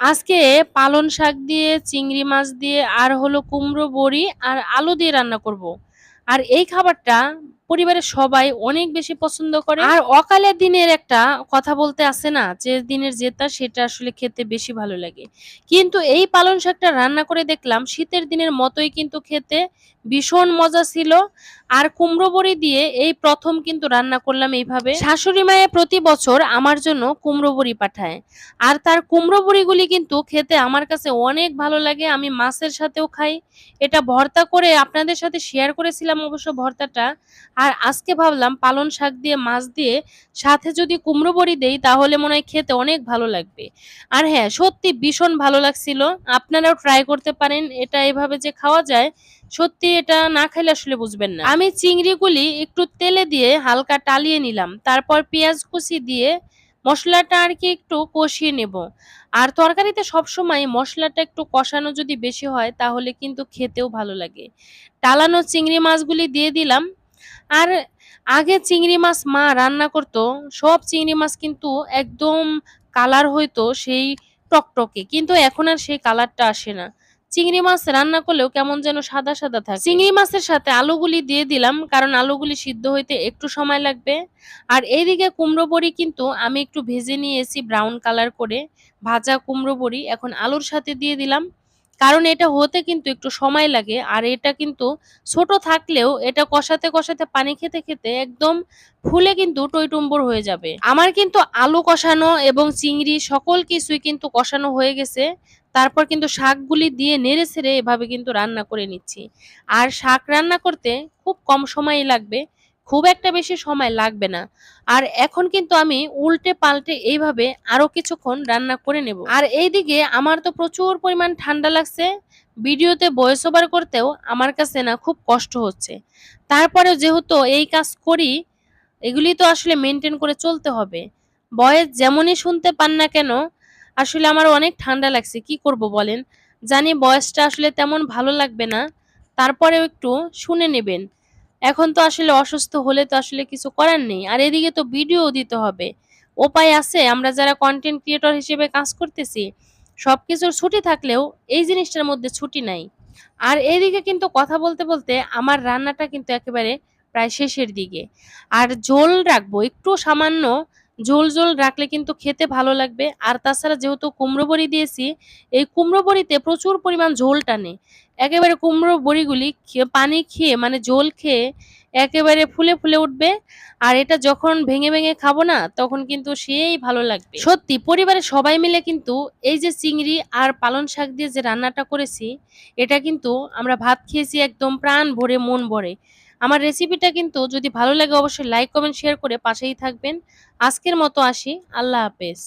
আজকে পালন শাক দিয়ে, চিংড়ি মাছ দিয়ে, আর হলো কুমড়ো বড়ি আর আলু দিয়ে রান্না করব। আর এই খাবারটা পরিবারের সবাই অনেক বেশি পছন্দ করে। আর অকালের দিনের একটা কথা বলতে আছে না, যে দিনের জেতা সেটা আসলে খেতে বেশি ভালো লাগে। কিন্তু এই পালন শাকটা রান্না করে দেখলাম, শীতের দিনের মতোই কিন্তু খেতে ভীষণ মজা ছিল। আর কুমড়ো বড়ি দিয়ে এই প্রথম কিন্তু রান্না করলাম এইভাবে। শাশুড়ি মায়ে প্রতি বছর আমার জন্য কুমড়ো বড়ি পাঠায়। আর তার কুমড়ো বড়িগুলি কিন্তু খেতে আমার কাছে অনেক ভালো লাগে, আমি মাছের সাথেও খাই। এটা ভর্তা করে আপনাদের সাথে শেয়ার করেছিলাম অবশ্য ভর্তাটা। আর আজকে ভাবলাম পালন শাক দিয়ে, মাছ দিয়ে সাথে যদি কুমড়ো বড়ি দেই, তাহলে মনে হয় খেতে অনেক ভালো লাগবে। আর হ্যাঁ সত্যি ভীষণ ভালো লাগছিল। আপনারাও ট্রাই করতে পারেন, এটা এভাবে যে খাওয়া যায়, সত্যি এটা না খাইলে আসলে বুঝবেন না। আমি চিংড়িগুলি একটু তেলে দিয়ে হালকা টালিয়ে নিলাম, তারপর পেঁয়াজ কুচি দিয়ে মশলাটা আর কি একটু কষিয়ে নেব। আর তরকারিতে সবসময় মশলাটা একটু কষানো যদি বেশি হয়, তাহলে কিন্তু খেতেও ভালো লাগে। টালানো চিংড়ি মাছগুলি দিয়ে দিলাম আর আগে চিংড়ি মাছ মা রান্না করতো, সব চিংড়ি মাছ কিন্তু একদম কালার হইতো সেই টকটকে। কিন্তু এখন আর সেই কালারটা আসে না। চিংড়ি মাছ রান্না করলেও কেমন যেন সাদা সাদা থাকে। চিংড়ি মাছের সাথে আলুগুলি দিয়ে দিলাম, কারণ আলুগুলি সিদ্ধ হইতে একটু সময় লাগবে। আর এইদিকে কুমড়ো বড়ি কিন্তু আমি একটু ভেজে নিয়েছি ব্রাউন কালার করে। ভাজা কুমড়ো বড়ি, এখন আলুর সাথে দিয়ে দিলাম। কারণ এটা হতে কিন্তু একটু সময় লাগে, আর এটা কিন্তু ছোট থাকলেও এটা কষাতে কষাতে পানি খেতে খেতে একদম ফুলে কিন্তু টইটুম্বর হয়ে যাবে। আমার কিন্তু আলু কষানো এবং চিংড়ি সকল কিছুই কিন্তু কষানো হয়ে গেছে। তারপর কিন্তু শাকগুলি দিয়ে নেড়ে ছেড়ে এভাবে কিন্তু রান্না করে নিচ্ছি। আর শাক রান্না করতে খুব কম সময়ই লাগবে। খুব একটা বেশি সময় লাগবে না। আর এখন কিন্তু আমি উল্টে পাল্টে এইভাবে আরও কিছুক্ষণ রান্না করে নেব। আর এইদিকে আমার তো প্রচুর পরিমাণ ঠান্ডা লাগছে। ভিডিওতে ভয়েস ওভার করতেও আমার কাছে না খুব কষ্ট হচ্ছে। তারপরেও যেহেতু এই কাজ করি, এগুলি তো আসলে মেনটেন করে চলতে হবে। ভয়েস যেমনই শুনতে পান না কেন, আসলে আমার অনেক ঠান্ডা লাগছে। কি করব বলেন? জানি বয়সটা আসলে তেমন ভালো লাগবে না। তারপরেও একটু শুনে নেবেন। এখন তো আসলে অসুস্থ হলে তো আসলে কিছু করার নেই। আর এদিকে তো ভিডিও দিতে হবে। উপায় আছে, আমরা যারা কন্টেন্ট ক্রিয়েটর হিসেবে কাজ করতেছি সব কিছুর ছুটি থাকলেও এই জিনিসটার মধ্যে ছুটি নাই। আর এদিকে কিন্তু কথা বলতে বলতে আমার রান্নাটা কিন্তু একেবারে প্রায় শেষের দিকে। আর ঝোল রাখব, একটু সামান্য ঝোল ঝোল রাখলে কিন্তু খেতে ভালো লাগবে। আর তাছাড়া যেহেতু কুমড়ো বড়ি দিয়েছি, এই কুমড়ো বড়িতে প্রচুর পরিমাণ ঝোল টানে। একেবারে কুমড়ো বড়িগুলি পানি খেয়ে মানে ঝোল খেয়ে একেবারে ফুলে ফুলে উঠবে। আর এটা যখন ভেঙে ভেঙে খাব না, তখন কিন্তু সেই ভালো লাগবে। সত্যি, পরিবারের সবাই মিলে কিন্তু এই যে চিংড়ি আর পালন শাক দিয়ে যে রান্নাটা করেছি, এটা কিন্তু আমরা ভাত খেয়েছি একদম প্রাণ ভরে, মন ভরে। আমার রেসিপিটা কিন্তু যদি ভালো লাগে অবশ্যই লাইক কমেন্ট শেয়ার করে পাশেই থাকবেন। আজকের মতো আসি। আল্লাহ হাফেজ।